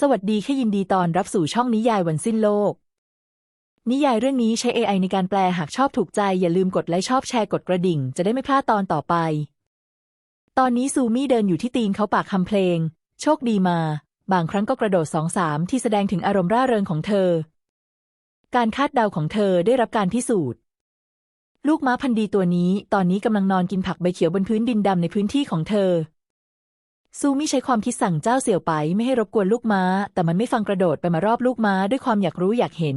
สวัสดีค่ะยินดีตอนรับสู่ช่องนิยายวันสิ้นโลก นิยายเรื่องนี้ใช้ AI ในการแปลหากชอบถูกใจ อย่าลืมกดไลค์ชอบแชร์กดกระดิ่ง จะได้ไม่พลาดตอนต่อไป ตอนนี้ซูมี่เดินอยู่ที่ตีนเขาปากคำเพลง โชคดีมา บางครั้งก็กระโดดสองสามที่แสดงถึงอารมณ์ร่าเริงของเธอ การคาดเดาของเธอได้รับการพิสูจน์ ลูกม้าพันธุ์ดีตัวนี้ ตอนนี้กำลังนอนกินผักใบเขียวบนพื้นดินดำในพื้นที่ของเธอ ซูมี่ใช้ความคิดสั่งเจ้าเสี่ยวไปไม่ให้รบกวนลูกม้า แต่มันไม่ฟังกระโดดไปมารอบลูกม้าด้วยความอยากรู้อยากเห็น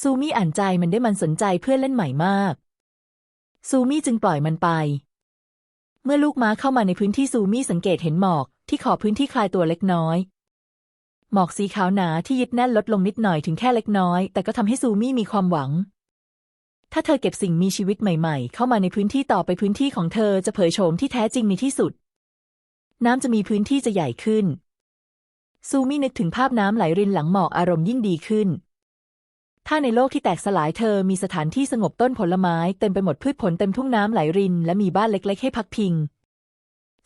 ซูมี่อ่านใจมันได้มันสนใจเพื่อนเล่นใหม่มาก ซูมี่จึงปล่อยมันไป เมื่อลูกม้าเข้ามาในพื้นที่ซูมี่สังเกตเห็นหมอกที่ขอบพื้นที่คลายตัวเล็กน้อย หมอกสีขาวหนาที่ยึดแน่นลดลงนิดหน่อยถึงแค่เล็กน้อย แต่ก็ทำให้ซูมี่มีความหวัง ถ้าเธอเก็บสิ่งมีชีวิตใหม่ ๆ เข้ามาในพื้นที่ต่อไปพื้นที่ของเธอจะเผยโฉมที่แท้จริงในที่สุด น้ำจะมีพื้นที่จะใหญ่ขึ้น ซูมี่นึกถึงภาพน้ำไหลรินหลังหมอกอารมณ์ยิ่งดีขึ้น ถ้าในโลกที่แตกสลายเธอมีสถานที่สงบต้นผลไม้เต็มไปหมดพืชผลเต็มทุ่งน้ำไหลริน และมีบ้านเล็กๆให้พักพิง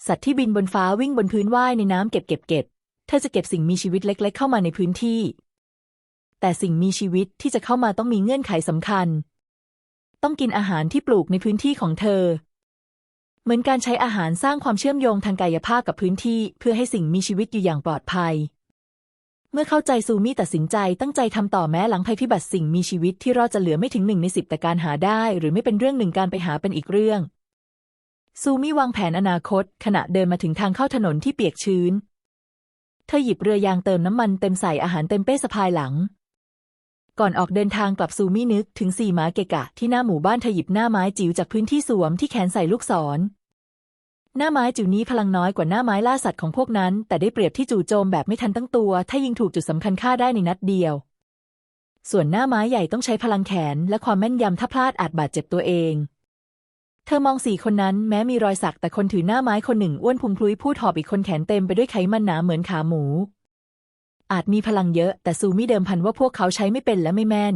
สัตว์ที่บินบนฟ้าวิ่งบนพื้นว่ายในน้ำเก็บเก็บเก็บเธอจะเก็บสิ่งมีชีวิตเล็ก ๆ เข้ามาในพื้นที่ แต่สิ่งมีชีวิตที่จะเข้ามาต้องมีเงื่อนไขสำคัญ ต้องกินอาหารที่ปลูกในพื้นที่ของเธอ เหมือนการใช้อาหารสร้างความเชื่อมโยงทางกายภาพกับพื้นที่ เพื่อให้สิ่งมีชีวิตอยู่อย่างปลอดภัย เมื่อเข้าใจซูมี่ตัดสินใจตั้งใจทำต่อแม้หลังภัยพิบัติสิ่งมีชีวิตที่รอดจะเหลือไม่ถึงหนึ่งในสิบแต่การหาได้ หรือไม่เป็นเรื่องหนึ่งการไปหาเป็นอีกเรื่อง ซูมี่วางแผนอนาคต ขณะเดินมาถึงทางเข้าถนนที่เปียกชื้น เธอหยิบเรือยางเติมน้ำมันเต็มใส่อาหารเต็มเป้สะพายหลังก่อนออกเดินทางกลับซูมี่นึกถึงสี่หมาเกะกะที่หน้าหมู่บ้านเธอหยิบหน้าไม้จิ๋วจากพื้นที่สวมที่แขนใส่ลูกศร หน้าไม้จิ๋วนี้พลังน้อยกว่าหน้าไม้ล่าสัตว์ของพวกนั้น แต่ได้เปรียบที่จู่โจมแบบไม่ทันตั้งตัว ถ้ายิงถูกจุดสำคัญฆ่าได้ในนัดเดียว ส่วนหน้าไม้ใหญ่ต้องใช้พลังแขน และความแม่นยำถ้าพลาดอาจบาดเจ็บตัวเอง เธอมองสี่คนนั้นแม้มีรอยสักแต่คนถือหน้าไม้คนหนึ่งอ้วนพุงพลุยพูดหอบอีกคนแขนเต็มไปด้วยไขมันหนาเหมือนขาหมู อาจมีพลังเยอะ แต่ซูมี่เดิมพันว่าพวกเขาใช้ไม่เป็นและไม่แม่น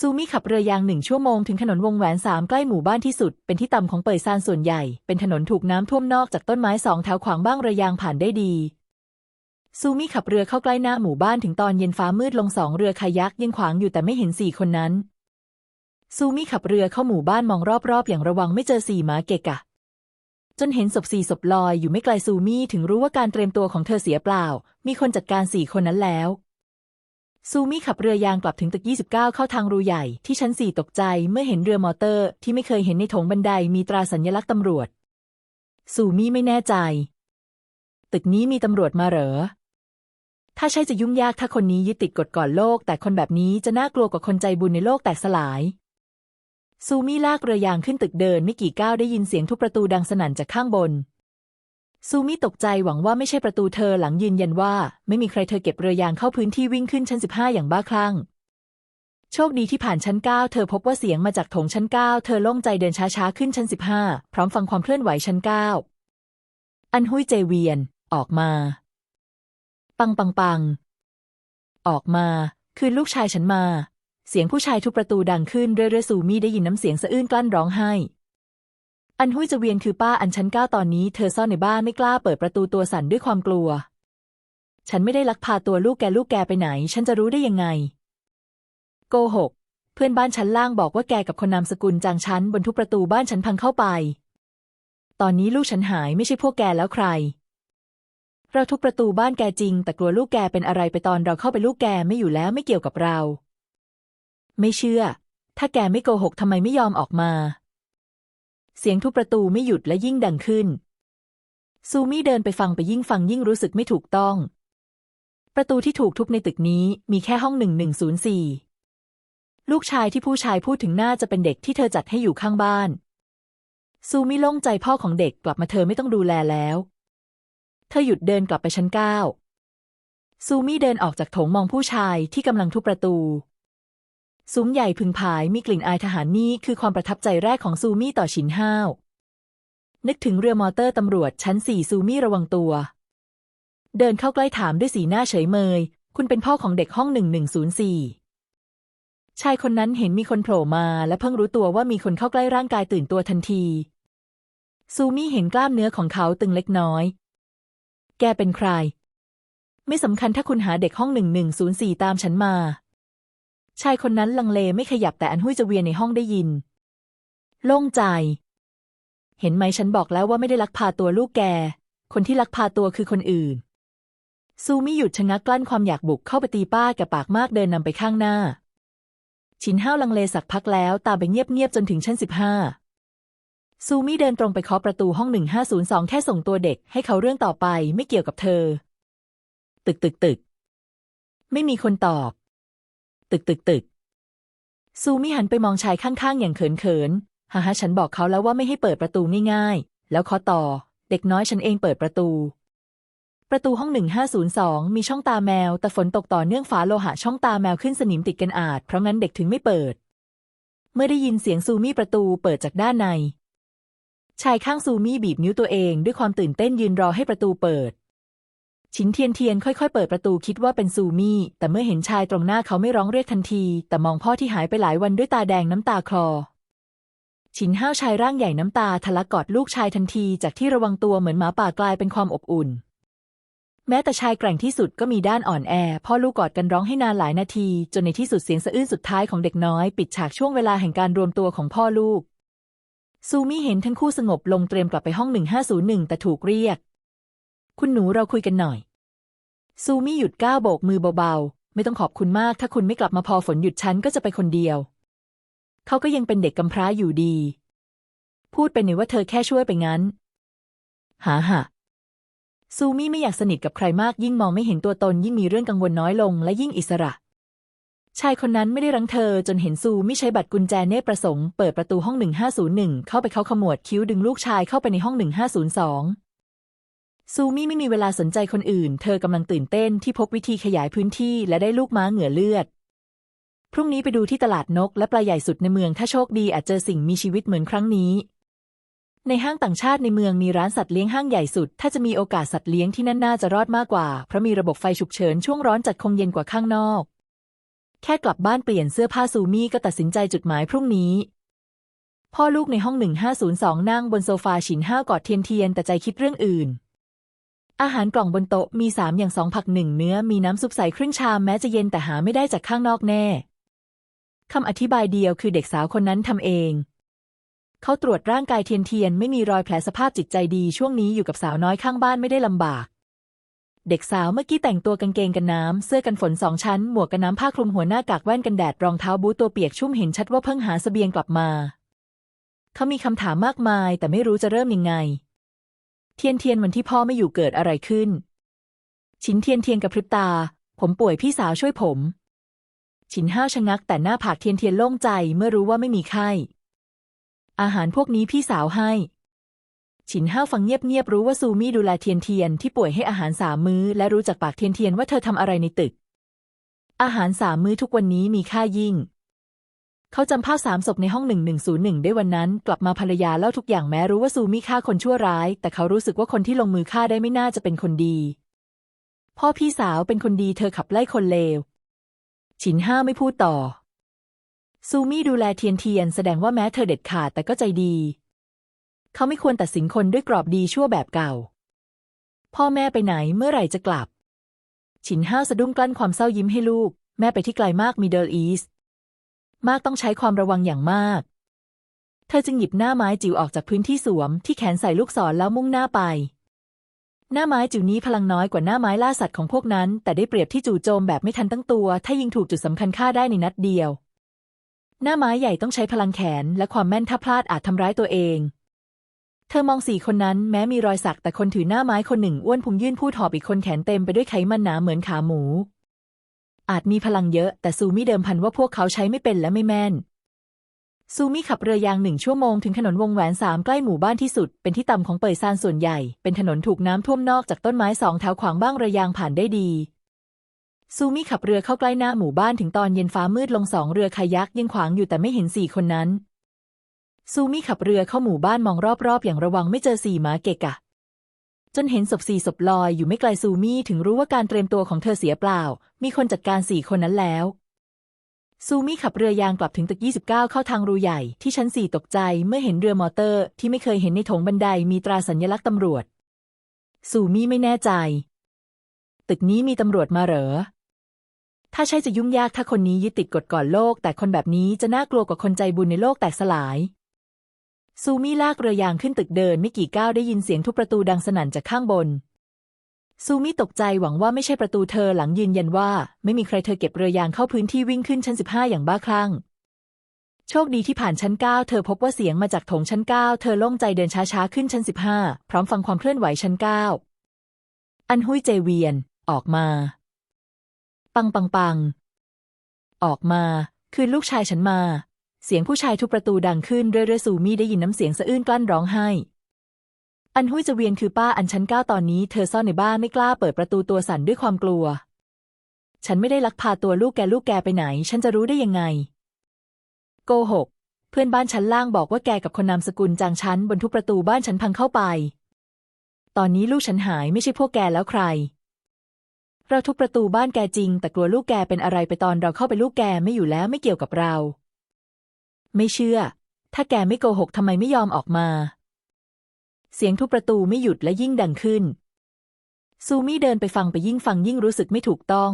ซูมี่ขับเรือยางหนึ่งชั่วโมงถึงถนนวงแหวนสามใกล้หมู่บ้านที่สุด เป็นที่ต่ำของเปยซานส่วนใหญ่ เป็นถนนถูกน้ำท่วมนอกจากต้นไม้สองแถวขวางบ้างเรือยางผ่านได้ดี ซูมี่ขับเรือเข้าใกล้หน้าหมู่บ้านถึงตอนเย็นฟ้ามืดลงสองเรือคายักยังขวางอยู่แต่ไม่เห็นสี่คนนั้น ซูมี่ขับเรือเข้าหมู่บ้านมองรอบๆ อย่างระวังไม่เจอสี่หมาเกะกะจนเห็นศพสี่ศพลอยอยู่ไม่ไกลซูมี่ถึงรู้ว่าการเตรียมตัวของเธอเสียเปล่า มีคนจัดการสี่คนนั้นแล้ว ซูมี่ขับเรือยางกลับถึงตึก 29 เข้าทางรูใหญ่ที่ชั้น 4 ตกใจเมื่อเห็นเรือมอเตอร์ที่ไม่เคยเห็นในถงบันไดมีตราสัญลักษณ์ตำรวจ ซูมี่ไม่แน่ใจ ตึกนี้มีตำรวจมาเหรอ ถ้าใช่จะยุ่งยากถ้าคนนี้ยึดติดกฎก่อนโลก แต่คนแบบนี้จะน่ากลัวกว่าคนใจบุญในโลกแตกสลาย ซูมี่ลากเรือยางขึ้นตึกเดินไม่กี่ก้าวได้ยินเสียงทุบประตูดังสนั่นจากข้างบน ซูมี่ตกใจหวังว่าไม่ใช่ประตูเธอหลังยืนยันว่า ไม่มีใครเธอเก็บเรือยางเข้าพื้นที่วิ่งขึ้นชั้น 15 อย่างบ้าคลั่ง โชคดีที่ผ่านชั้น 9 เธอพบว่าเสียงมาจากโถงชั้น 9 เธอโล่งใจเดินช้าๆขึ้นชั้น 15 พร้อมฟังความเคลื่อนไหวชั้น 9 อันหุยเจเวียน ออกมา ปังปังปังออกมา คืนลูกชายฉันมา เสียงผู้ชายทุบประตูดังขึ้นเรื่อยๆซูมี่ได้ยินน้ำเสียงสะอื้นกลั้นร้องไห้ อันหุยเจเวียนคือป้าอันชั้นเก้าตอนนี้เธอซ่อนในบ้านไม่กล้าเปิดประตูตัวสั่นด้วยความกลัว ฉันไม่ได้ลักพาตัวลูกแกลูกแกไปไหน ฉันจะรู้ได้ยังไง โกหก เพื่อนบ้านชั้นล่างบอกว่าแกกับคนนามสกุลจางชั้นบนทุกประตูบ้านฉันพังเข้าไป ตอนนี้ลูกฉันหายไม่ใช่พวกแกแล้วใคร เราทุบประตูบ้านแกจริง แต่กลัวลูกแกเป็นอะไรไปตอนเราเข้าไปลูกแกไม่อยู่แล้วไม่เกี่ยวกับเรา ไม่เชื่อ ถ้าแกไม่โกหกทำไมไม่ยอมออกมา เสียงทุบประตูไม่หยุดและยิ่งดังขึ้น ซูมี่เดินไปฟังไปยิ่งฟังยิ่งรู้สึกไม่ถูกต้อง ประตูที่ถูกทุบในตึกนี้มีแค่ห้องหนึ่งหนึ่งศูนย์สี่ลูกชายที่ผู้ชายพูดถึงน่าจะเป็นเด็กที่เธอจัดให้อยู่ข้างบ้าน ซูมี่โล่งใจพ่อของเด็กกลับมาเธอไม่ต้องดูแลแล้ว เธอหยุดเดินกลับไปชั้นเก้าซูมี่เดินออกจากโถงมองผู้ชายที่กำลังทุบประตู ซุ้มใหญ่พึงผายมีกลิ่นอายทหารนี่คือความประทับใจแรกของซูมี่ต่อฉินห้าว นึกถึงเรือมอเตอร์ตำรวจชั้นสี่ซูมี่ระวังตัว เดินเข้าใกล้ถามด้วยสีหน้าเฉยเมย คุณเป็นพ่อของเด็กห้องหนึ่งหนึ่งศูนย์สี่ชายคนนั้นเห็นมีคนโผล่มาและเพิ่งรู้ตัวว่ามีคนเข้าใกล้ร่างกายตื่นตัวทันที ซูมี่เห็นกล้ามเนื้อของเขาตึงเล็กน้อย แกเป็นใคร ไม่สำคัญถ้าคุณหาเด็กห้องหนึ่งหนึ่งศูนย์สี่ตามฉันมา ชายคนนั้นลังเลไม่ขยับแต่อันหุยจะเวียนในห้องได้ยิน โล่งใจ เห็นไหมฉันบอกแล้วว่าไม่ได้ลักพาตัวลูกแก คนที่ลักพาตัวคือคนอื่น ซูมิหยุดชะงักกลั้นความอยากบุกเข้าไปตีป้าแกปากมากเดินนำไปข้างหน้า ชินห้าวลังเลสักพักแล้วตามไปเงียบๆจนถึงชั้นสิบห้าซูมิเดินตรงไปเคาะประตูห้องหนึ่งห้าศูนย์สองแค่ส่งตัวเด็กให้เขาเรื่องต่อไปไม่เกี่ยวกับเธอ ตึกตึกตึก ไม่มีคนตอบ ตึกตึกตึกซูมิหันไปมองชายข้างๆ อย่างเขินเขินๆฮ่าฮ่าฉันบอกเขาแล้วว่าไม่ให้เปิดประตูง่ายๆ แล้วเคาะต่อ เด็กน้อยฉันเองเปิดประตู ประตูห้องหนึ่งห้าศูนย์สองมีช่องตาแมว แต่ฝนตกต่อเนื่องฝาโลหะช่องตาแมวขึ้นสนิมติดกันอาจ เพราะงั้นเด็กถึงไม่เปิด เมื่อได้ยินเสียงซูมี่ประตูเปิดจากด้านใน ชายข้างซูมี่บีบนิ้วตัวเองด้วยความตื่นเต้นยืนรอให้ประตูเปิด ชินเทียนเทียนค่อยๆ เปิดประตูคิดว่าเป็นซูมี่ แต่เมื่อเห็นชายตรงหน้าเขาไม่ร้องเรียกทันที แต่มองพ่อที่หายไปหลายวันด้วยตาแดงน้ำตาคลอ ชินห้าวชายร่างใหญ่น้ำตาทะลักกอดลูกชายทันที จากที่ระวังตัวเหมือนหมาป่ากลายเป็นความอบอุ่น แม้แต่ชายแกร่งที่สุดก็มีด้านอ่อนแอ พ่อลูกกอดกันร้องให้นานหลายนาที จนในที่สุดเสียงสะอื้นสุดท้ายของเด็กน้อย ปิดฉากช่วงเวลาแห่งการรวมตัวของพ่อลูกซูมี่เห็นทั้งคู่สงบลงเตรียมกลับไปห้อง 1501 แต่ถูกเรียก คุณหนูเราคุยกันหน่อย ซูมี่หยุดก้าวโบกมือเบาๆ ไม่ต้องขอบคุณมาก ถ้าคุณไม่กลับมาพอฝนหยุดฉันก็จะไปคนเดียว เขาก็ยังเป็นเด็กกำพร้าอยู่ดี พูดไปหนึ่ว่าเธอแค่ช่วยไปงั้น หาหะซูมี่ไม่อยากสนิทกับใครมากยิ่งมองไม่เห็นตัวตนยิ่งมีเรื่องกังวลน้อยลงและยิ่งอิสระ ชายคนนั้นไม่ได้รังเธอจนเห็นซูไม่ใช้บัตรกุญแจเนตรประสงค์เปิดประตูห้อง 1501 เข้าไปเขาขมวดคิ้วดึงลูกชายเข้าไปในห้อง 1502 ซูมี่ไม่มีเวลาสนใจคนอื่น เธอกำลังตื่นเต้นที่พบวิธีขยายพื้นที่และได้ลูกม้าเหงื่อเลือด พรุ่งนี้ไปดูที่ตลาดนกและปลาใหญ่สุดในเมืองถ้าโชคดีอาจเจอสิ่งมีชีวิตเหมือนครั้งนี้ ในห้างต่างชาติในเมืองมีร้านสัตว์เลี้ยงห้างใหญ่สุด ถ้าจะมีโอกาสสัตว์เลี้ยงที่นั่นน่าจะรอดมากกว่า เพราะมีระบบไฟฉุกเฉินช่วงร้อนจัดคงเย็นกว่าข้างนอก แค่กลับบ้านเปลี่ยนเสื้อผ้าซูมี่ก็ตัดสินใจจุดหมายพรุ่งนี้พ่อลูกในห้อง 1502 นั่งบนโซฟาฉินห้าวกอดเทียนเทียนแต่ใจคิดเรื่องอื่น อาหารกล่องบนโต๊ะมีสามอย่างสองผักหนึ่งเนื้อมีน้ำซุปใสครึ่งชามแม้จะเย็นแต่หาไม่ได้จากข้างนอกแน่คำอธิบายเดียวคือเด็กสาวคนนั้นทำเอง เขาตรวจร่างกายเทียนเทียนไม่มีรอยแผลสภาพจิตใจดีช่วงนี้อยู่กับสาวน้อยข้างบ้านไม่ได้ลำบาก เด็กสาวเมื่อกี้แต่งตัวกางเกงกันน้ำ เสื้อกันฝนสองชั้น หมวกกันน้ำผ้าคลุมหัวหน้ากากแว่นกันแดดรองเท้าบูทตัวเปียกชุ่มเห็นชัดว่าเพิ่งหาเสบียงกลับมา เขามีคำถามมากมายแต่ไม่รู้จะเริ่มยังไง เทียนเทียนวันที่พ่อไม่อยู่เกิดอะไรขึ้น ชินเทียนเทียนกับพริบตา ผมป่วยพี่สาวช่วยผม ชินห้าวชะงักแต่หน้าผากเทียนเทียนโล่งใจเมื่อรู้ว่าไม่มีไข้ อาหารพวกนี้พี่สาวให้ฉินห้าวฟังเงียบๆรู้ว่าซูมี่ดูแลเทียนเทียนที่ป่วยให้อาหารสามมื้อ และรู้จากปากเทียนเทียนว่าเธอทำอะไรในตึก อาหารสามมื้อทุกวันนี้มีค่ายิ่ง เขาจำภาพสามศพในห้องหนึ่งหนึ่งศูนย์หนึ่งได้วันนั้น กลับมาภรรยาเล่าทุกอย่างแม้รู้ว่าซูมี่ฆ่าคนชั่วร้าย แต่เขารู้สึกว่าคนที่ลงมือฆ่าได้ไม่น่าจะเป็นคนดี พ่อพี่สาวเป็นคนดีเธอขับไล่คนเลว ฉินห้าไม่พูดต่อ ซูมี่ดูแลเทียนเทียนแสดงว่าแม้เธอเด็ดขาดแต่ก็ใจดี เขาไม่ควรตัดสินคนด้วยกรอบดีชั่วแบบเก่า พ่อแม่ไปไหนเมื่อไหร่จะกลับ ฉินห้าสะดุ้งกลั้นความเศร้ายิ้มให้ลูก แม่ไปที่ไกลมากมีเดิลอีสต์ มากต้องใช้ความระวังอย่างมาก เธอจึงหยิบหน้าไม้จิ๋วออกจากพื้นที่สวม ที่แขนใส่ลูกศรแล้วมุ่งหน้าไป หน้าไม้จิ๋วนี้พลังน้อยกว่าหน้าไม้ล่าสัตว์ของพวกนั้น แต่ได้เปรียบที่จู่โจมแบบไม่ทันตั้งตัว ถ้ายิงถูกจุดสำคัญฆ่าได้ในนัดเดียว หน้าไม้ใหญ่ต้องใช้พลังแขน และความแม่นถ้าพลาดอาจทำร้ายตัวเองเธอมองสี่คนนั้นแม้มีรอยสักแต่คนถือหน้าไม้คนหนึ่งอ้วนพุงยื่นพูดหอบอีกคนแขนเต็มไปด้วยไขมันหนาเหมือนขาหมู อาจมีพลังเยอะ แต่ซูมิเดิมพันว่าพวกเขาใช้ไม่เป็นและไม่แม่น ซูมิขับเรือยางหนึ่งชั่วโมงถึงถนนวงแหวนสามใกล้หมู่บ้านที่สุด เป็นที่ต่ำของเปิดซานส่วนใหญ่ เป็นถนนถูกน้ำท่วมนอกจากต้นไม้สองแถวขวางบ้างเรือยางผ่านได้ดี ซูมิขับเรือเข้าใกล้หน้าหมู่บ้านถึงตอนเย็นฟ้ามืดลงสองเรือคายักยังขวางอยู่แต่ไม่เห็นสี่คนนั้น ซูมิขับเรือเข้าหมู่บ้านมองรอบๆ อย่างระวังไม่เจอสี่หมาเกะกะ จนเห็นศพสี่ศพลอยอยู่ไม่ไกลซูมี่ถึงรู้ว่าการเตรียมตัวของเธอเสียเปล่า มีคนจัดการสี่คนนั้นแล้วซูมี่ขับเรือยางกลับถึงตึก 29 เข้าทางรูใหญ่ที่ชั้นสี่ตกใจเมื่อเห็นเรือมอเตอร์ที่ไม่เคยเห็นในโถงบันไดมีตราสัญลักษณ์ตำรวจ ซูมี่ไม่แน่ใจ ตึกนี้มีตำรวจมาเหรอ ถ้าใช่จะยุ่งยากถ้าคนนี้ยึดติดกฎก่อนโลก แต่คนแบบนี้จะน่ากลัวกว่าคนใจบุญในโลกแตกสลาย ซูมี่ลากเรือยางขึ้นตึกเดินไม่กี่ก้าวได้ยินเสียงทุบประตูดังสนั่นจากข้างบน ซูมิตกใจหวังว่าไม่ใช่ประตูเธอหลังยืนยันว่า ไม่มีใครเธอเก็บเรือยางเข้าพื้นที่วิ่งขึ้นชั้นสิบห้าอย่างบ้าคลั่ง โชคดีที่ผ่านชั้นเก้าเธอพบว่าเสียงมาจากโถงชั้นเก้าเธอโล่งใจเดินช้าๆขึ้นชั้นสิบห้าพร้อมฟังความเคลื่อนไหวชั้นเก้าอันหุยเจเวียน ออกมา ปังปังปังออกมา คืนลูกชายฉันมา เสียงผู้ชายทุบประตูดังขึ้นเรื่อยๆซูมี่ได้ยินน้ำเสียงสะอื้นกลั้นร้องไห้ อันหุยเจเวียนคือป้าอันชั้นเก้าตอนนี้เธอซ่อนในบ้านไม่กล้าเปิดประตูตัวสั่นด้วยความกลัว ฉันไม่ได้ลักพาตัวลูกแกลูกแกไปไหน ฉันจะรู้ได้ยังไง โกหก เพื่อนบ้านชั้นล่างบอกว่าแกกับคนนามสกุลจางชั้นบนทุกประตูบ้านฉันพังเข้าไป ตอนนี้ลูกฉันหายไม่ใช่พวกแกแล้วใครเราทุบประตูบ้านแกจริง แต่กลัวลูกแกเป็นอะไรไปตอนเราเข้าไปลูกแกไม่อยู่แล้วไม่เกี่ยวกับเรา ไม่เชื่อ ถ้าแกไม่โกหกทำไมไม่ยอมออกมา เสียงทุบประตูไม่หยุดและยิ่งดังขึ้น ซูมี่เดินไปฟังไปยิ่งฟังยิ่งรู้สึกไม่ถูกต้อง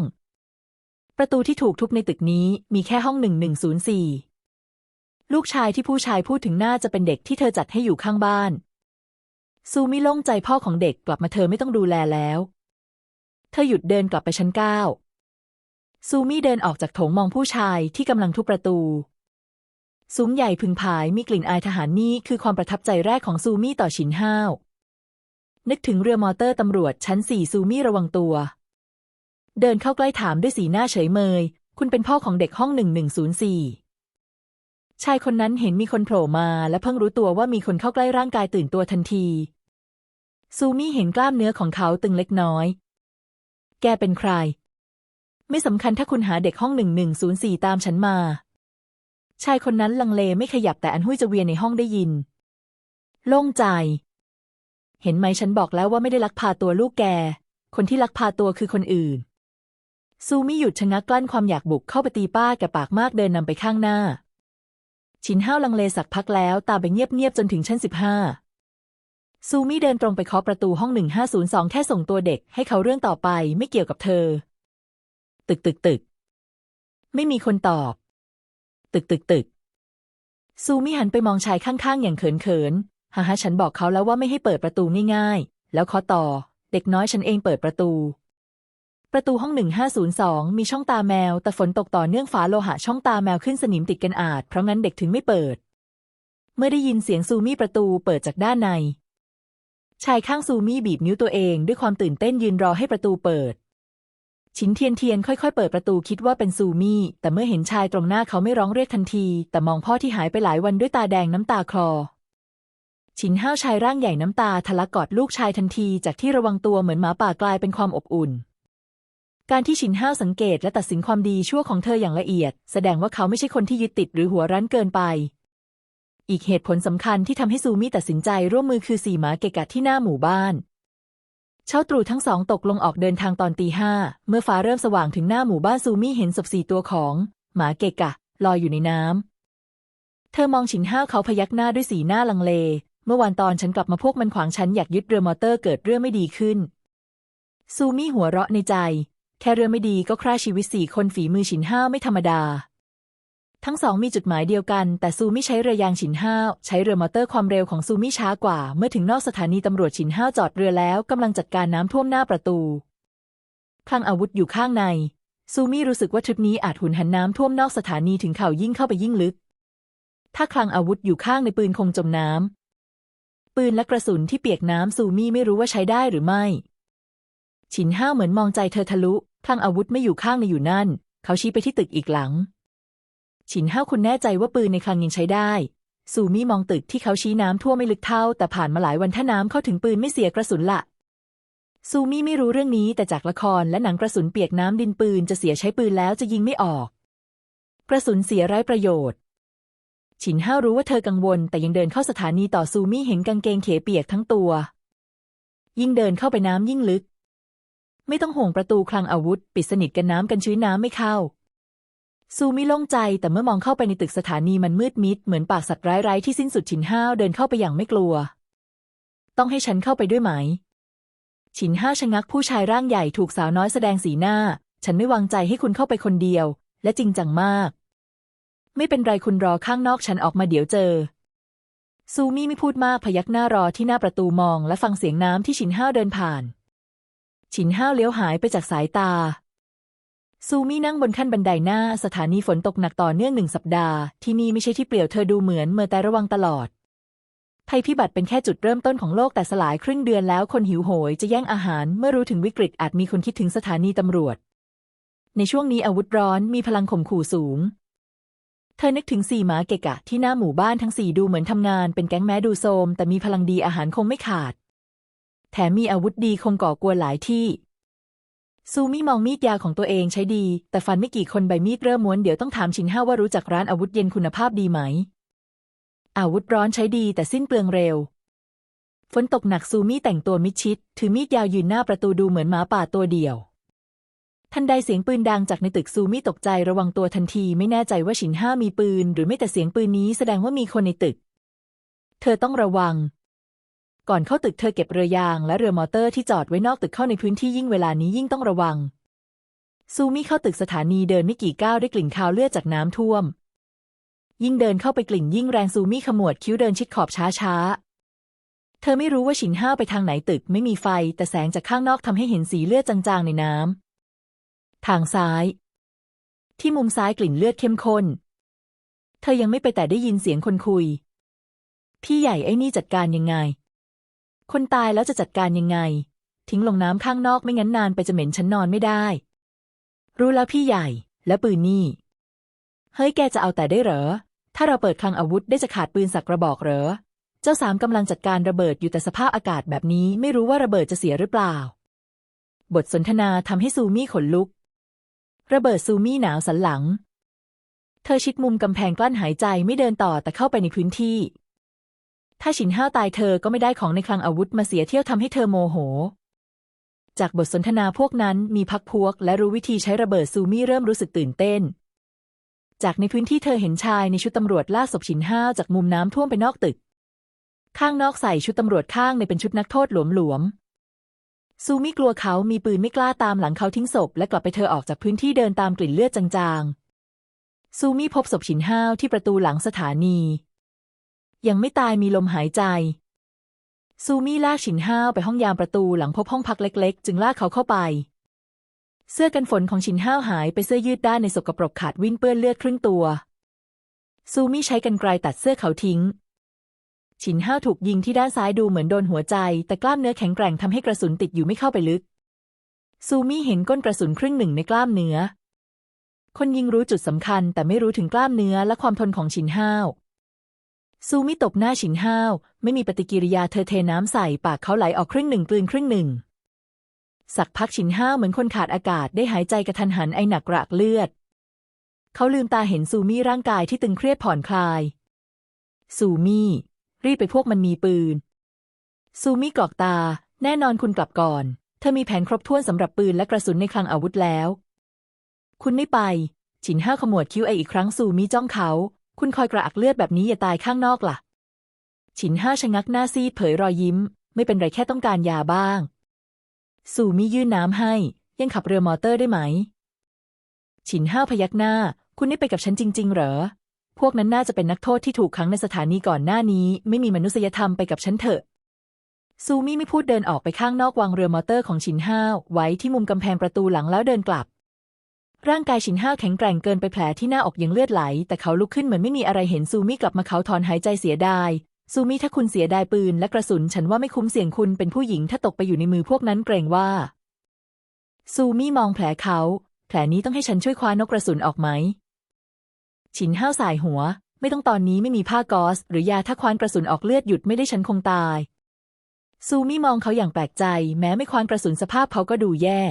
ประตูที่ถูกทุบในตึกนี้มีแค่ห้องหนึ่งหนึ่งศูนย์สี่ลูกชายที่ผู้ชายพูดถึงน่าจะเป็นเด็กที่เธอจัดให้อยู่ข้างบ้าน ซูมิโล่งใจพ่อของเด็กกลับมาเธอไม่ต้องดูแลแล้ว เธอหยุดเดินกลับไปชั้นเก้าซูมิเดินออกจากโถงมองผู้ชายที่กำลังทุบประตู ซุ้มใหญ่พึงผายมีกลิ่นอายทหารนี่คือความประทับใจแรกของซูมี่ต่อฉินห้าว นึกถึงเรือมอเตอร์ตำรวจชั้นสี่ซูมี่ระวังตัว เดินเข้าใกล้ถามด้วยสีหน้าเฉยเมย คุณเป็นพ่อของเด็กห้องหนึ่งหนึ่งศูนย์สี่ชายคนนั้นเห็นมีคนโผล่มาและเพิ่งรู้ตัวว่ามีคนเข้าใกล้ร่างกายตื่นตัวทันที ซูมี่เห็นกล้ามเนื้อของเขาตึงเล็กน้อย แกเป็นใคร ไม่สำคัญถ้าคุณหาเด็กห้องหนึ่งหนึ่งศูนย์สี่ตามฉันมา ชายคนนั้นลังเลไม่ขยับแต่อันหุยจะเวียนในห้องได้ยิน โล่งใจ เห็นไหมฉันบอกแล้วว่าไม่ได้ลักพาตัวลูกแก คนที่ลักพาตัวคือคนอื่น ซูมี่หยุดชะงักกลั้นความอยากบุกเข้าไปตีป้าแกปากมากเดินนำไปข้างหน้า ชินห้าวลังเลสักพักแล้วตามไปเงียบๆจนถึงชั้นสิบห้าซูมี่เดินตรงไปเคาะประตูห้องหนึ่งห้าศูนย์สองแค่ส่งตัวเด็กให้เขาเรื่องต่อไปไม่เกี่ยวกับเธอ ตึกตึกตึก ไม่มีคนตอบ ตึกตึกตึกซูมี่หันไปมองชายข้างๆ อย่างเขินเขินฮ่าฮ่าฉันบอกเขาแล้วว่าไม่ให้เปิดประตูง่ายๆ แล้วเคาต่อ เด็กน้อยฉันเองเปิดประตู ประตูห้องหนึ่งห้าศูนย์สองมีช่องตาแมว แต่ฝนตกต่อเนื่องฝาโลหะช่องตาแมวขึ้นสนิมติดกันอาจ เพราะงั้นเด็กถึงไม่เปิด เมื่อได้ยินเสียงซูมี่ประตูเปิดจากด้านใน ชายข้างซูมี่บีบนิ้วตัวเองด้วยความตื่นเต้นยืนรอให้ประตูเปิด ชินเทียนเทียนค่อยๆ เปิดประตูคิดว่าเป็นซูมี่ แต่เมื่อเห็นชายตรงหน้าเขาไม่ร้องเรียกทันที แต่มองพ่อที่หายไปหลายวันด้วยตาแดงน้ำตาคลอชินห้าวชายร่างใหญ่น้ำตาทะลักกอดลูกชายทันทีจากที่ระวังตัวเหมือนหมาป่ากลายเป็นความอบอุ่น การที่ชินห้าวสังเกตและตัดสินความดีชั่วของเธออย่างละเอียด แสดงว่าเขาไม่ใช่คนที่ยึดติดหรือหัวรั้นเกินไป อีกเหตุผลสำคัญที่ทำให้ซูมี่ตัดสินใจร่วมมือคือสีหมาเกะกะที่หน้าหมู่บ้าน เช้าตรู่ทั้งสองตกลงออกเดินทางตอนตีห้า เมื่อฟ้าเริ่มสว่างถึงหน้าหมู่บ้านซูมี่เห็นศพสี่ตัวของ หมาเกกะ ลอยอยู่ในน้ำเธอมองฉินห้าเขาพยักหน้าด้วยสีหน้าลังเล เมื่อวานตอนฉันกลับมาพวกมันขวางฉันอยากยึดเรือมอเตอร์เกิดเรื่องไม่ดีขึ้น ซูมี่หัวเราะในใจ แค่เรื่องไม่ดีก็ฆ่าชีวิตสี่คนฝีมือฉินห้าไม่ธรรมดา ทั้งสองมีจุดหมายเดียวกัน แต่ซูมี่ใช้เรือยางฉินห้าวใช้เรือมอเตอร์ความเร็วของซูมี่ช้ากว่า เมื่อถึงนอกสถานีตำรวจฉินห้าวจอดเรือแล้วกำลังจัดการน้ำท่วมหน้าประตูคลังอาวุธอยู่ข้างใน ซูมี่รู้สึกว่าทริปนี้อาจหุนหันน้ำท่วมนอกสถานีถึงเข่ายิ่งเข้าไปยิ่งลึก ถ้าคลังอาวุธอยู่ข้างในปืนคงจมน้ำปืนและกระสุนที่เปียกน้ำซูมี่ไม่รู้ว่าใช้ได้หรือไม่ ฉินห้าวเหมือนมองใจเธอทะลุคลังอาวุธไม่อยู่ข้างในอยู่นั่น เขาชี้ไปที่ตึกอีกหลัง ฉินห้าวคุณแน่ใจว่าปืนในคลังยังใช้ได้ ซูมี่มองตึกที่เขาชี้น้ำท่วมไม่ลึกเท่า แต่ผ่านมาหลายวันถ้าน้ำเข้าถึงปืนไม่เสียกระสุนละซูมี่ไม่รู้เรื่องนี้แต่จากละครและหนังกระสุนเปียกน้ำดินปืนจะเสียใช้ปืนแล้วจะยิงไม่ออก กระสุนเสียไร้ประโยชน์ ฉินห้าวรู้ว่าเธอกังวล แต่ยังเดินเข้าสถานีต่อซูมี่เห็นกางเกงเขเปียกทั้งตัว ยิ่งเดินเข้าไปน้ำยิ่งลึก ไม่ต้องห่วงประตูคลังอาวุธ ปิดสนิทกันน้ำกันชื้นน้ำไม่เข้า ซูมิโล่งใจแต่เมื่อมองเข้าไปในตึกสถานีมันมืดมิดเหมือนปากสัตว์ร้ายๆที่สิ้นสุดฉินห้าวเดินเข้าไปอย่างไม่กลัว ต้องให้ฉันเข้าไปด้วยไหม ฉินห้าชะงักผู้ชายร่างใหญ่ถูกสาวน้อยแสดงสีหน้า ฉันไม่วางใจให้คุณเข้าไปคนเดียว และจริงจังมาก ไม่เป็นไรคุณรอข้างนอกฉันออกมาเดี๋ยวเจอ ซูมี่ไม่พูดมากพยักหน้ารอที่หน้าประตูมอง และฟังเสียงน้ำที่ฉินห้าวเดินผ่าน ฉินห้าวเลี้ยวหายไปจากสายตา ซูมี่นั่งบนขั้นบันไดหน้าสถานีฝนตกหนักต่อเนื่องหนึ่งสัปดาห์ ที่นี่ไม่ใช่ที่เปลี่ยวเธอดูเหมือนเมื่อแต่ระวังตลอด ภัยพิบัติเป็นแค่จุดเริ่มต้นของโลกแต่สลายครึ่งเดือนแล้วคนหิวโหยจะแย่งอาหารเมื่อรู้ถึงวิกฤตอาจมีคนคิดถึงสถานีตำรวจ ในช่วงนี้อาวุธร้อนมีพลังข่มขู่สูง เธอนึกถึงสี่หมาเกะกะที่หน้าหมู่บ้านทั้งสี่ดูเหมือนทำงานเป็นแก๊งแม้ดูโทรมแต่มีพลังดีอาหารคงไม่ขาด แถมมีอาวุธดีคงก่อกวนหลายที่ ซูมี่มองมีดยาวของตัวเองใช้ดี แต่ฟันไม่กี่คนใบมีดเริ่มม้วนเดี๋ยวต้องถามชินห้าว่ารู้จักร้านอาวุธเย็นคุณภาพดีไหม อาวุธร้อนใช้ดีแต่สิ้นเปลืองเร็ว ฝนตกหนักซูมี่แต่งตัวมิดชิด ถือมีดยาวยืนหน้าประตูดูเหมือนหมาป่าตัวเดียว ทันใดเสียงปืนดังจากในตึกซูมี่ตกใจระวังตัวทันทีไม่แน่ใจว่าฉินห้ามีปืน หรือไม่แต่เสียงปืนนี้แสดงว่ามีคนในตึก เธอต้องระวัง ก่อนเข้าตึกเธอเก็บเรือยางและเรือมอเตอร์ที่จอดไว้นอกตึกเข้าในพื้นที่ยิ่งเวลานี้ยิ่งต้องระวัง ซูมี่เข้าตึกสถานีเดินไม่กี่ก้าวได้กลิ่นคาวเลือดจากน้ำท่วม ยิ่งเดินเข้าไปกลิ่นยิ่งแรงซูมี่ขมวดคิ้วเดินชิดขอบช้าช้าๆเธอไม่รู้ว่าฉินห้าไปทางไหนตึกไม่มีไฟ แต่แสงจากข้างนอกทำให้เห็นสีเลือดจางๆในน้ำทางซ้าย ที่มุมซ้ายกลิ่นเลือดเข้มข้น เธอยังไม่ไปแต่ได้ยินเสียงคนคุย พี่ใหญ่ไอ้นี่จัดการยังไง คนตายแล้วจะจัดการยังไง ทิ้งลงน้ำข้างนอกไม่งั้นนานไปจะเหม็นฉันนอนไม่ได้ รู้แล้วพี่ใหญ่ และปืนนี่ เฮ้ยแกจะเอาแต่ได้เหรอ ถ้าเราเปิดคลังอาวุธได้จะขาดปืนสักกระบอกเหรอ เจ้าสามกำลังจัดการระเบิดอยู่แต่สภาพอากาศแบบนี้ไม่รู้ว่าระเบิดจะเสียหรือเปล่า บทสนทนาทำให้ซูมี่ขนลุก ระเบิดซูมี่หนาวสันหลัง เธอชิดมุมกำแพงกลั้นหายใจไม่เดินต่อแต่เข้าไปในพื้นที่ ถ้าฉินห้าวตายเธอก็ไม่ได้ของในคลังอาวุธมาเสียเที่ยวทำให้เธอโมโห จากบทสนทนาพวกนั้นมีพักพวก และรู้วิธีใช้ระเบิดซูมี่เริ่มรู้สึกตื่นเต้น จากในพื้นที่เธอเห็นชายในชุดตำรวจลากศพฉินห้าวจากมุมน้ำท่วมไปนอกตึก ข้างนอกใส่ชุดตำรวจข้างในเป็นชุดนักโทษหลวมๆซูมี่กลัวเขามีปืนไม่กล้าตามหลังเขาทิ้งศพ และกลับไปเธอออกจากพื้นที่เดินตามกลิ่นเลือดจางๆ ซูมี่พบศพฉินห้าวที่ประตูหลังสถานี ยังไม่ตายมีลมหายใจ ซูมี่ลากฉินห้าวไปห้องยามประตูหลังพบห้องพักเล็ก ๆ จึงลากเขาเข้าไป เสื้อกันฝนของฉินห้าวหายไปเสื้อยืดด้านในสกปรกขาดวิ่นเปื้อนเลือดครึ่งตัว ซูมี่ใช้กรรไกรตัดเสื้อเขาทิ้ง ฉินห้าวถูกยิงที่ด้านซ้ายดูเหมือนโดนหัวใจ แต่กล้ามเนื้อแข็งแกร่งทำให้กระสุนติดอยู่ไม่เข้าไปลึก ซูมี่เห็นก้นกระสุนครึ่งหนึ่งในกล้ามเนื้อ คนยิงรู้จุดสำคัญแต่ไม่รู้ถึงกล้ามเนื้อและความทนของฉินห้าว ซูมิตบหน้าฉินห้าว ไม่มีปฏิกิริยาเธอเทน้ำใส่ปากเขาไหลออกครึ่งหนึ่งกลืนครึ่งหนึ่ง สักพักฉินห้าวเหมือนคนขาดอากาศได้หายใจกระทันหันไอหนักกรากเลือด เขาลืมตาเห็นซูมี่ร่างกายที่ตึงเครียดผ่อนคลาย ซูมี่รีบไปพวกมันมีปืน ซูมี่กรอกตา แน่นอนคุณกลับก่อน เธอมีแผนครบถ้วนสำหรับปืนและกระสุนในคลังอาวุธแล้ว คุณไม่ไป ฉินห้าวขมวดคิ้วไออีกครั้งซูมี่จ้องเขา คุณคอยกระอักเลือดแบบนี้อย่าตายข้างนอกล่ะ ฉินห้าชะงักหน้าซีดเผยรอยยิ้ม ไม่เป็นไรแค่ต้องการยาบ้างซูมี่ยื่นน้ำให้ ยังขับเรือมอเตอร์ได้ไหม ฉินห้าพยักหน้า คุณนี่ไปกับฉันจริง ๆ เหรอ พวกนั้นน่าจะเป็นนักโทษที่ถูกขังในสถานีก่อนหน้านี้ ไม่มีมนุษยธรรมไปกับฉันเถอะซูมี่ไม่พูดเดินออกไปข้างนอกวางเรือมอเตอร์ของฉินห้าไว้ที่มุมกำแพงประตูหลังแล้วเดินกลับ ร่างกายฉินห้าวแข็งแกร่งเกินไปแผลที่หน้าอกยังเลือดไหล แต่เขาลุกขึ้นเหมือนไม่มีอะไรเห็นซูมี่กลับมาเขาถอนหายใจเสียดายซูมี่ถ้าคุณเสียดายปืนและกระสุน ฉันว่าไม่คุ้มเสี่ยงคุณเป็นผู้หญิงถ้าตกไปอยู่ในมือพวกนั้นเกรงว่า ซูมี่มองแผลเขา แผลนี้ต้องให้ฉันช่วยคว้านกกระสุนออกไหม ฉินห้าวสายหัว ไม่ต้องตอนนี้ไม่มีผ้ากอส หรือยาถ้าคว้านกระสุนออกเลือดหยุดไม่ได้ฉันคงตาย ซูมี่มองเขาอย่างแปลกใจ แม้ไม่คว้านกระสุนสภาพเขาก็ดูแย่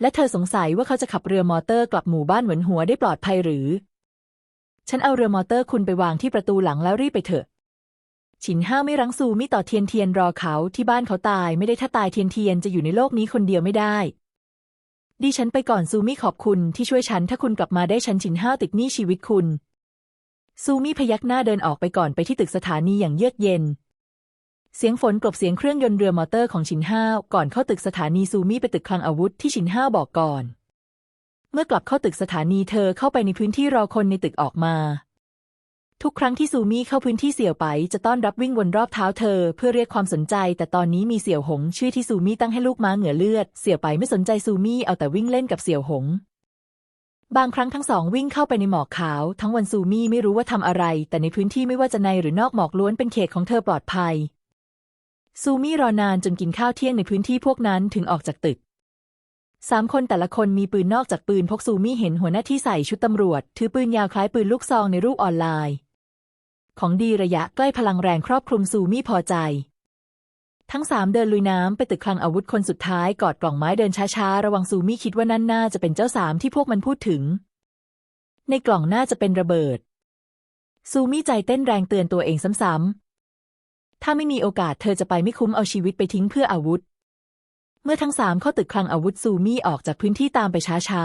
และเธอสงสัยว่าเขาจะขับเรือมอเตอร์กลับหมู่บ้านเหวินหัวได้ปลอดภัยหรือ ฉันเอาเรือมอเตอร์คุณไปวางที่ประตูหลังแล้วรีบไปเถอะ ฉินห้าไม่รั้งซูมี่ต่อเทียนเทียนรอเขาที่บ้านเขาตายไม่ได้ถ้าตายเทียนเทียนจะอยู่ในโลกนี้คนเดียวไม่ได้ ดิฉันไปก่อนซูมี่ขอบคุณที่ช่วยฉันถ้าคุณกลับมาได้ฉันฉินห้าติดหนี้ชีวิตคุณ ซูมี่พยักหน้าเดินออกไปก่อนไปที่ตึกสถานีอย่างเยือกเย็น เสียงฝนกลบเสียงเครื่องยนต์เรือมอเตอร์ของชินห้าวก่อนเข้าตึกสถานีซูมี่ไปตึกคลังอาวุธที่ชินห้าวบอกก่อน เมื่อกลับเข้าตึกสถานีเธอเข้าไปในพื้นที่รอคนในตึกออกมา ทุกครั้งที่ซูมี่เข้าพื้นที่เสี่ยวไป จะต้อนรับวิ่งวนรอบเท้าเธอเพื่อเรียกความสนใจ แต่ตอนนี้มีเสี่ยวหง ชื่อที่ซูมี่ตั้งให้ลูกม้าเหงื่อเลือด เสี่ยวไปไม่สนใจซูมี่เอาแต่วิ่งเล่นกับเสี่ยวหงบางครั้งทั้งสองวิ่งเข้าไปในหมอกขาว ทั้งวันซูมี่ไม่รู้ว่าทำอะไร แต่ในพื้นที่ไม่ว่าจะในหรือนอกหมอกล้วนเป็นเขตของเธอปลอดภัย ซูมี่รอนานจนกินข้าวเที่ยงในพื้นที่พวกนั้นถึงออกจากตึกสามคนแต่ละคนมีปืนนอกจากปืนพกซูมี่เห็นหัวหน้าที่ใส่ชุดตำรวจ ถือปืนยาวคล้ายปืนลูกซองในรูปออนไลน์ ของดีระยะใกล้พลังแรงครอบคลุมซูมี่พอใจ ทั้งสามเดินลุยน้ำไปตึกคลังอาวุธคนสุดท้ายกอดกล่องไม้เดินช้าๆ ระวังซูมี่คิดว่านั่นน่าจะเป็นเจ้าสามที่พวกมันพูดถึง ในกล่องน่าจะเป็นระเบิด ซูมี่ใจเต้นแรงเตือนตัวเองซ้ำๆ ถ้าไม่มีโอกาสเธอจะไปไม่คุ้มเอาชีวิตไปทิ้งเพื่ออาวุธ เมื่อทั้งสามเข้าตึกคลังอาวุธซูมี่ออกจากพื้นที่ตามไปช้า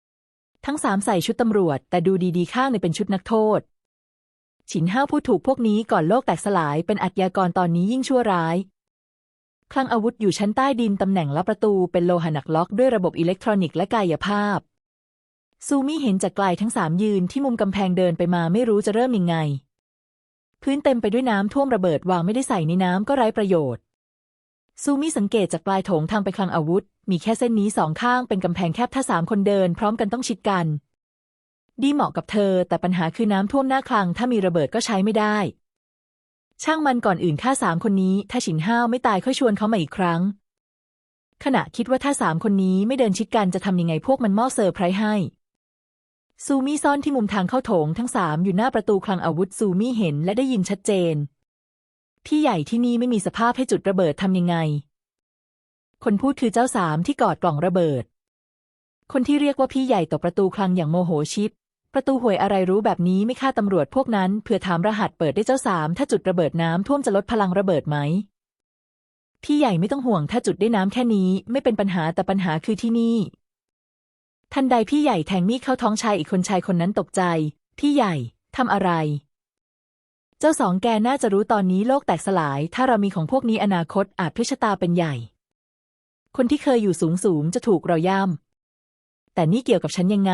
ๆ ทั้งสามใส่ชุดตำรวจ แต่ดูดีๆข้างในเป็นชุดนักโทษ ฉินห้าวพูดถูกพวกนี้ก่อนโลกแตกสลายเป็นอาชญากรตอนนี้ยิ่งชั่วร้าย คลังอาวุธอยู่ชั้นใต้ดินตำแหน่งลับประตูเป็นโลหะหนักล็อกด้วยระบบอิเล็กทรอนิกส์และกายภาพซูมี่เห็นจากไกลทั้งสามยืนที่มุมกำแพงเดินไปมาไม่รู้จะเริ่มยังไง พื้นเต็มไปด้วยน้ำท่วมระเบิดวางไม่ได้ใส่ในน้ำก็ไร้ประโยชน์ ซูมิสังเกตจากปลายโถงทางไปคลังอาวุธ มีแค่เส้นนี้สองข้างเป็นกำแพงแคบถ้าสามคนเดิน พร้อมกันต้องชิดกัน ดีเหมาะกับเธอ แต่ปัญหาคือน้ำท่วมหน้าคลัง ถ้ามีระเบิดก็ใช้ไม่ได้ ช่างมันก่อนอื่นฆ่าสามคนนี้ ถ้าฉินห้าวไม่ตายค่อยชวนเขามาอีกครั้ง ขณะคิดว่าถ้าสามคนนี้ไม่เดินชิดกันจะทำยังไงพวกมันมอบเซอร์ไพรส์ให้ ซูมี่ซ่อนที่มุมทางเข้าโถงทั้งสามอยู่หน้าประตูคลังอาวุธซูมี่เห็นและได้ยินชัดเจนพี่ใหญ่ที่นี่ไม่มีสภาพให้จุดระเบิดทำยังไง คนพูดคือเจ้าสามที่กอดกล่องระเบิด คนที่เรียกว่าพี่ใหญ่ต่อประตูคลังอย่างโมโหชิป ประตูห่วยอะไรรู้แบบนี้ไม่ฆ่าตำรวจพวกนั้นเพื่อถามรหัสเปิดได้เจ้าสามถ้าจุดระเบิดน้ำท่วมจะลดพลังระเบิดไหมพี่ใหญ่ไม่ต้องห่วงถ้าจุดได้น้ำแค่นี้ไม่เป็นปัญหาแต่ปัญหาคือที่นี่ ทันใดพี่ใหญ่แทงมีดเข้าท้องชายอีกคนชายคนนั้นตกใจ พี่ใหญ่ทำอะไร เจ้าสองแกน่าจะรู้ตอนนี้โลกแตกสลาย ถ้าเรามีของพวกนี้อนาคตอาจพลิกชะตาเป็นใหญ่ คนที่เคยอยู่สูงสูงจะถูกเราย่ำแต่นี่เกี่ยวกับฉันยังไง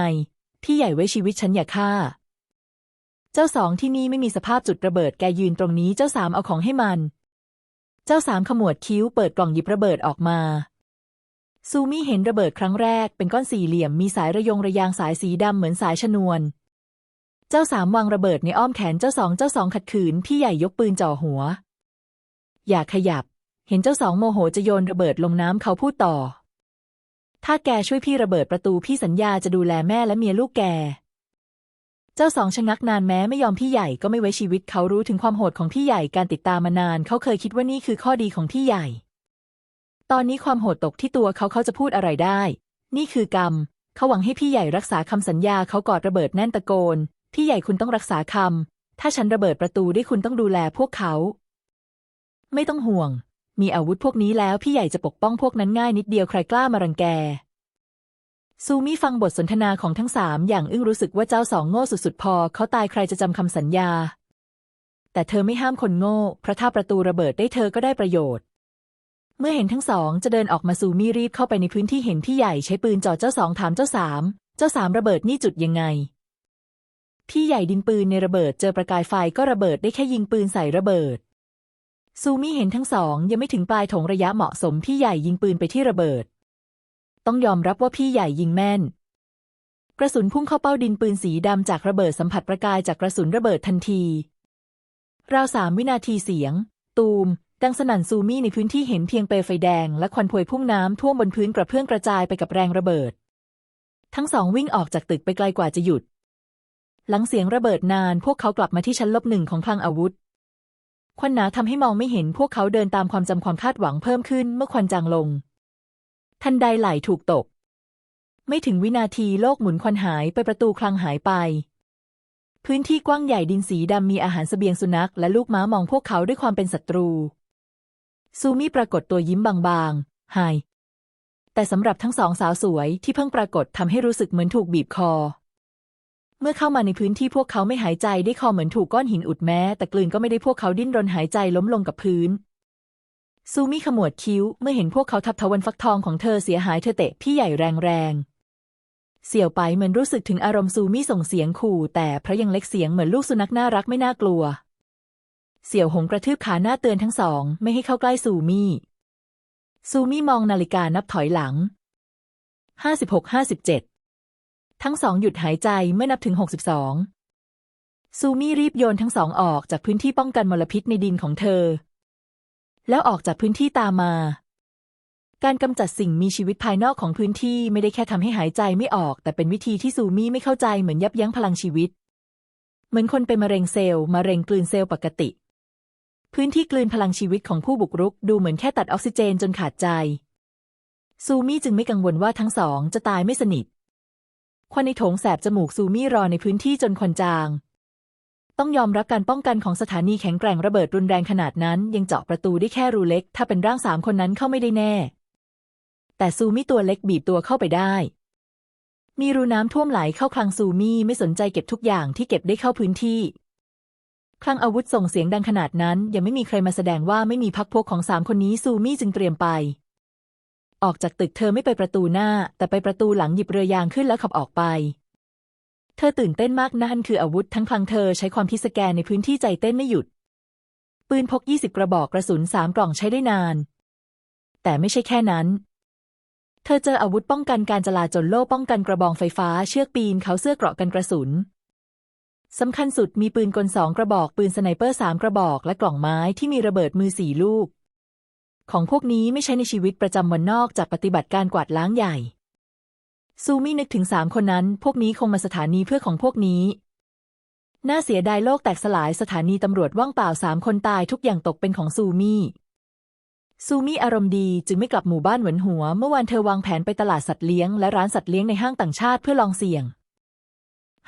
พี่ใหญ่ไว้ชีวิตฉันอย่าฆ่า เจ้าสองที่นี่ไม่มีสภาพจุดระเบิดแกยืนตรงนี้เจ้าสามเอาของให้มัน เจ้าสามขมวดคิ้วเปิดกล่องหยิบระเบิดออกมา ซูมี่เห็นระเบิดครั้งแรกเป็นก้อนสี่เหลี่ยมมีสายระยงระยางสายสีดำเหมือนสายชนวน เจ้าสามวางระเบิดในอ้อมแขนเจ้าสองเจ้าสองขัดขืนพี่ใหญ่ยกปืนจ่อหัว อย่าขยับ เห็นเจ้าสองโมโหจะโยนระเบิดลงน้ำเขาพูดต่อ ถ้าแกช่วยพี่ระเบิดประตูพี่สัญญาจะดูแลแม่และเมียลูกแก เจ้าสองชะงักนานแม้ไม่ยอมพี่ใหญ่ก็ไม่ไว้ชีวิตเขารู้ถึงความโหดของพี่ใหญ่การติดตามมานาน เขาเคยคิดว่านี่คือข้อดีของพี่ใหญ่ ตอนนี้ความโหดตกที่ตัวเขาเขาจะพูดอะไรได้ นี่คือกรรม เขาหวังให้พี่ใหญ่รักษาคำสัญญาเขากอดระเบิดแน่นตะโกน พี่ใหญ่คุณต้องรักษาคำ ถ้าฉันระเบิดประตูได้คุณต้องดูแลพวกเขา ไม่ต้องห่วง มีอาวุธพวกนี้แล้วพี่ใหญ่จะปกป้องพวกนั้นง่ายนิดเดียวใครกล้ามารังแก ซูมี่ฟังบทสนทนาของทั้งสามอย่างอึ้งรู้สึกว่าเจ้าสองโง่สุดๆพอ เขาตายใครจะจำคำสัญญา แต่เธอไม่ห้ามคนโง่เพราะถ้าประตูระเบิดได้เธอก็ได้ประโยชน์ เมื่อเห็นทั้งสองจะเดินออกมาซูมี่รีบเข้าไปในพื้นที่เห็นพี่ใหญ่ใช้ปืนจ่อเจ้าสองถามเจ้าสามเจ้าสามระเบิดนี่จุดยังไง พี่ใหญ่ดินปืนในระเบิดเจอประกายไฟก็ระเบิดได้แค่ยิงปืนใส่ระเบิด ซูมี่เห็นทั้งสองยังไม่ถึงปลายถงระยะเหมาะสมพี่ใหญ่ยิงปืนไปที่ระเบิด ต้องยอมรับว่าพี่ใหญ่ยิงแม่น กระสุนพุ่งเข้าเป้าดินปืนสีดำจากระเบิดสัมผัสประกายจากกระสุนระเบิดทันที ราวสามวินาทีเสียง ตูม ดังสนั่นซูมี่ในพื้นที่เห็นเพียงเปลวไฟแดงและควันพวยพุ่งน้ำท่วมบนพื้นกระเพื่อมกระจายไปกับแรงระเบิด ทั้งสองวิ่งออกจากตึกไปไกลกว่าจะหยุด หลังเสียงระเบิดนานพวกเขากลับมาที่ชั้นลบหนึ่งของคลังอาวุธ ควันหนาทำให้มองไม่เห็นพวกเขาเดินตามความจำความคาดหวังเพิ่มขึ้นเมื่อควันจางลง ทันใดไหลถูกตก ไม่ถึงวินาทีโลกหมุนควันหายไปประตูคลังหายไปพื้นที่กว้างใหญ่ดินสีดำมีอาหารสเสบียงสุนัขและลูกม้ามองพวกเขาด้วยความเป็นศัตรู ซูมี่ปรากฏตัวยิ้มบางๆไฮแต่สำหรับทั้งสองสาวสวยที่เพิ่งปรากฏทำให้รู้สึกเหมือนถูกบีบคอ เมื่อเข้ามาในพื้นที่พวกเขาไม่หายใจได้คอเหมือนถูกก้อนหินอุดแม้ แต่กลืนก็ไม่ได้พวกเขาดิ้นรนหายใจล้มลงกับพื้น ซูมิขมวดคิ้ว เมื่อเห็นพวกเขาทับทวันฟักทองของเธอเสียหายเธอเตะพี่ใหญ่แรงๆ เสี่ยวไปเหมือนรู้สึกถึงอารมณ์ซูมิส่งเสียงขู่ แต่พระยังเล็กเสียงเหมือนลูกสุนัขน่ารักไม่น่ากลัว เสี่ยวหงกระทืบขาหน้าเตือนทั้งสอง ไม่ให้เข้าใกล้ซูมิซูมิมองนาฬิกานับถอยหลังห้าสิบหกห้าสิบเจ็ดทั้งสองหยุดหายใจเมื่อนับถึงหกสิบสองซูมิรีบโยนทั้งสองออกจากพื้นที่ป้องกันมลพิษในดินของเธอ แล้วออกจากพื้นที่ตามมา การกำจัดสิ่งมีชีวิตภายนอกของพื้นที่ไม่ได้แค่ทำให้หายใจไม่ออก แต่เป็นวิธีที่ซูมิไม่เข้าใจเหมือนยับยั้งพลังชีวิต เหมือนคนเป็นมะเร็งเซลล์มะเร็งกลืนเซลล์ปกติ พื้นที่กลืนพลังชีวิตของผู้บุกรุก ดูเหมือนแค่ตัดออกซิเจนจนขาดใจ ซูมิจึงไม่กังวลว่าทั้งสองจะตายไม่สนิท ควันในโถงแสบจมูกซูมิรอในพื้นที่จนควันจาง ต้องยอมรับการป้องกันของสถานีแข็งแกร่งระเบิดรุนแรงขนาดนั้น ยังเจาะประตูได้แค่รูเล็ก ถ้าเป็นร่างสามคนนั้นเข้าไม่ได้แน่ แต่ซูมิตัวเล็กบีบตัวเข้าไปได้ มีรูน้ำท่วมไหลเข้าคลังซูมิไม่สนใจเก็บทุกอย่างที่เก็บได้เข้าพื้นที่ คลังอาวุธส่งเสียงดังขนาดนั้น ยังไม่มีใครมาแสดงว่าไม่มีพักพวกของสามคนนี้ซูมิจึงเตรียมไป ออกจากตึกเธอไม่ไปประตูหน้า แต่ไปประตูหลังหยิบเรือยางขึ้นแล้วขับออกไป เธอตื่นเต้นมากนั่นคืออาวุธทั้งคลังเธอใช้ความคิดสแกนในพื้นที่ใจเต้นไม่หยุด ปืนพก 20 กระบอกกระสุนสามกล่องใช้ได้นาน แต่ไม่ใช่แค่นั้นเธอเจออาวุธป้องกันการจลาจลโล่ป้องกันกระบองไฟฟ้าเชือกปีนเขาเสื้อเกราะกันกระสุน สำคัญสุดมีปืนกลสองกระบอก ปืนสไนเปอร์สามกระบอก และกล่องไม้ที่มีระเบิดมือสี่ลูก ของพวกนี้ไม่ใช้ในชีวิตประจำวันนอกจากปฏิบัติการกวาดล้างใหญ่ ซูมี่นึกถึงสามคนนั้น พวกนี้คงมาสถานีเพื่อของพวกนี้ น่าเสียดายโลกแตกสลายสถานีตำรวจว่างเปล่าสามคนตายทุกอย่างตกเป็นของซูมี่ซูมี่อารมณ์ดีจึงไม่กลับหมู่บ้านหวนหัว เมื่อวานเธอวางแผนไปตลาดสัตว์เลี้ยงและร้านสัตว์เลี้ยงในห้างต่างชาติเพื่อลองเสี่ยง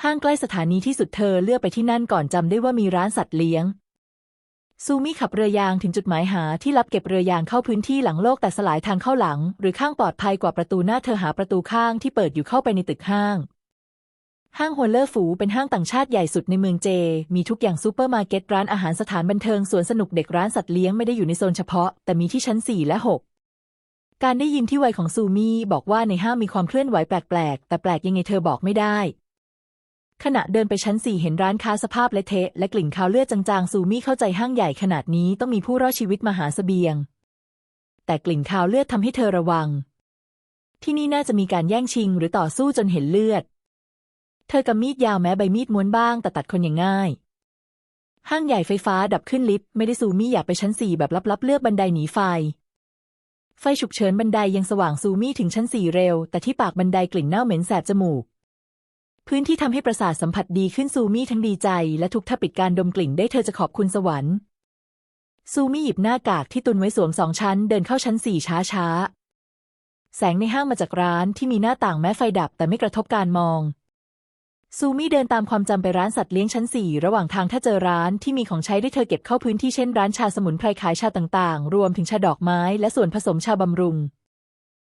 ห้างใกล้สถานีที่สุดเธอเลือกไปที่นั่นก่อนจำได้ว่ามีร้านสัตว์เลี้ยง ซูมิขับเรือยางถึงจุดหมายหาที่รับเก็บเรือยางเข้าพื้นที่หลังโลกแต่สลายทางเข้าหลัง หรือข้างปลอดภัยกว่าประตูหน้าเธอหาประตูข้างที่เปิดอยู่เข้าไปในตึกห้าง ห้างฮัวเลอร์ฟูเป็นห้างต่างชาติใหญ่สุดในเมืองเจ มีทุกอย่างซูเปอร์มาร์เก็ตร้านอาหารสถานบันเทิงสวนสนุกเด็กร้านสัตว์เลี้ยงไม่ได้อยู่ในโซนเฉพาะ แต่มีที่ชั้น 4 และ 6การได้ยินที่ไวของซูมี่บอกว่าในห้างมีความเคลื่อนไหวแปลก ๆ แต่แปลกยังไงเธอบอกไม่ได้ ขณะเดินไปชั้นสี่เห็นร้านค้าสภาพเละเทะและกลิ่นคาวเลือดจางๆ ซูมี่เข้าใจห้างใหญ่ขนาดนี้ต้องมีผู้รอดชีวิตมาหาเสบียง แต่กลิ่นคาวเลือดทำให้เธอระวัง ที่นี่น่าจะมีการแย่งชิงหรือต่อสู้จนเห็นเลือด เธอกำมีดยาวแม้ใบมีดม้วนบ้างแต่ตัดคนอย่างง่าย ห้างใหญ่ไฟฟ้าดับขึ้นลิฟต์ไม่ได้ซูมี่อยากไปชั้นสี่แบบลับๆเลือกบันไดหนีไฟ ไฟฉุกเฉินบันไดยังสว่างซูมี่ถึงชั้นสี่เร็ว แต่ที่ปากบันไดกลิ่นเน่าเหม็นแสบจมูก พื้นที่ทำให้ประสาทสัมผัสดีขึ้นซูมี่ทั้งดีใจ และทุกถ้าปิดการดมกลิ่นได้เธอจะขอบคุณสวรรค์ ซูมี่หยิบหน้ากากที่ตุนไว้สวมสองชั้น เดินเข้าชั้นสี่ช้าช้าๆแสงในห้างมาจากร้านที่มีหน้าต่างแม้ไฟดับแต่ไม่กระทบการมอง ซูมี่เดินตามความจำไปร้านสัตว์เลี้ยงชั้นสี่ระหว่างทางถ้าเจอร้านที่มีของใช้ได้เธอเก็บเข้าพื้นที่เช่นร้านชาสมุนไพรขายชาต่างๆ รวมถึงชาดอกไม้และส่วนผสมชาบำรุง